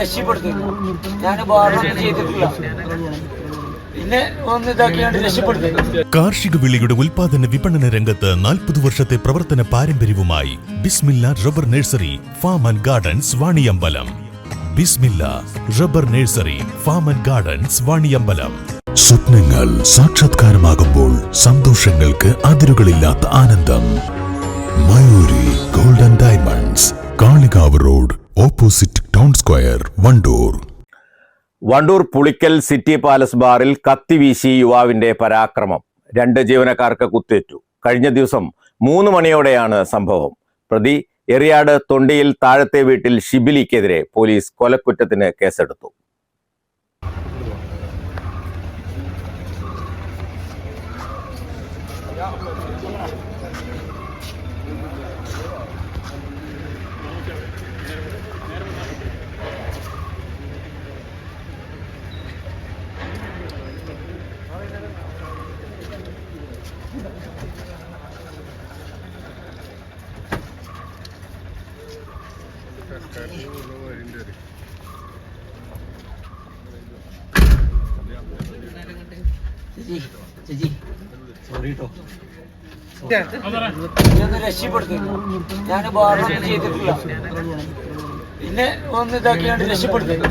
രക്ഷപ്പെടുത്തുന്നു. ഞാൻ ബാറൊന്നും ചെയ്തിട്ടില്ല. കാർഷിക വിളിയുടെ ഉൽപാദന വിപണന രംഗത്ത് നാൽപ്പത് വർഷത്തെ പ്രവർത്തന പാരമ്പര്യവുമായി Bismilla rubber nursery farm and gardens Vaniyambalam. Bismilla rubber nursery farm and gardens Vaniyambalam. സ്വപ്നങ്ങൾ സാക്ഷാത്കാരമാകുമ്പോൾ സന്തോഷങ്ങൾക്ക് അതിരുകളില്ലാത്ത ആനന്ദം. Mayuri golden diamonds Kalikavu road opposite town square Wandoor Wandoor Pulikkal city palace ബാറിൽ കത്തിവീശി യുവാവിന്റെ പരാക്രമം. രണ്ട് ജീവനക്കാർക്ക് കുത്തേറ്റു. കഴിഞ്ഞ ദിവസം മൂന്ന് മണിയോടെയാണ് സംഭവം. പ്രതി എറിയാട് തൊണ്ടിയിൽ താഴത്തെ വീട്ടിൽ ഷിബിലിക്കെതിരെ പോലീസ് കൊലക്കുറ്റത്തിന് കേസെടുത്തു. ചേച്ചി സോറി കേട്ടോ രക്ഷപ്പെടുത്തുന്നു ഞാൻ ബാറൊന്നും ചെയ്തിട്ടില്ല പിന്നെ ഒന്ന് ഇതാക്കിയാണ്ട് രക്ഷപ്പെടുത്തുന്നു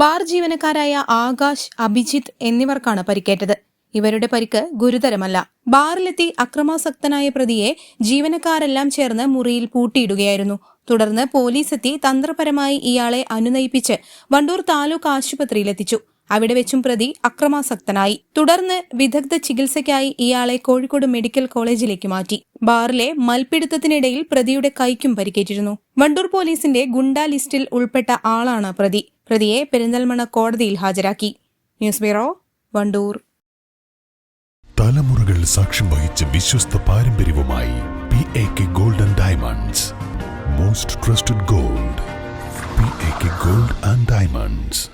ബാർ ജീവനക്കാരായ ആകാശ് അഭിജിത്ത് എന്നിവർക്കാണ് പരിക്കേറ്റത്. ഇവരുടെ പരിക്ക് ഗുരുതരമല്ല. ബാറിലെത്തി അക്രമാസക്തനായ പ്രതിയെ ജീവനക്കാരെല്ലാം ചേർന്ന് മുറിയിൽ പൂട്ടിയിടുകയായിരുന്നു. തുടർന്ന് പോലീസെത്തി തന്ത്രപരമായി ഇയാളെ അനുനയിപ്പിച്ച് വണ്ടൂർ താലൂക്ക് ആശുപത്രിയിലെത്തിച്ചു. അവിടെ വെച്ചും പ്രതി അക്രമാസക്തനായി. തുടർന്ന് വിദഗ്ധ ചികിത്സയ്ക്കായി ഇയാളെ കോഴിക്കോട് മെഡിക്കൽ കോളേജിലേക്ക് മാറ്റി. ബാറിലെ മൽപ്പിടുത്തത്തിനിടയിൽ പ്രതിയുടെ കൈക്കും പരിക്കേറ്റിരുന്നു. വണ്ടൂർ പോലീസിന്റെ ഗുണ്ടാ ലിസ്റ്റിൽ ഉൾപ്പെട്ട ആളാണ് പ്രതി. പ്രതിയെ പെരിന്തൽമണ്ണ കോടതിയിൽ ഹാജരാക്കി. News bureau Wandoor. തലമുറകൾ സാക്ഷ്യം വഹിച്ച വിശ്വസ്ത പാരമ്പര്യവുമായി P A K golden diamonds most trusted gold P A K gold and diamonds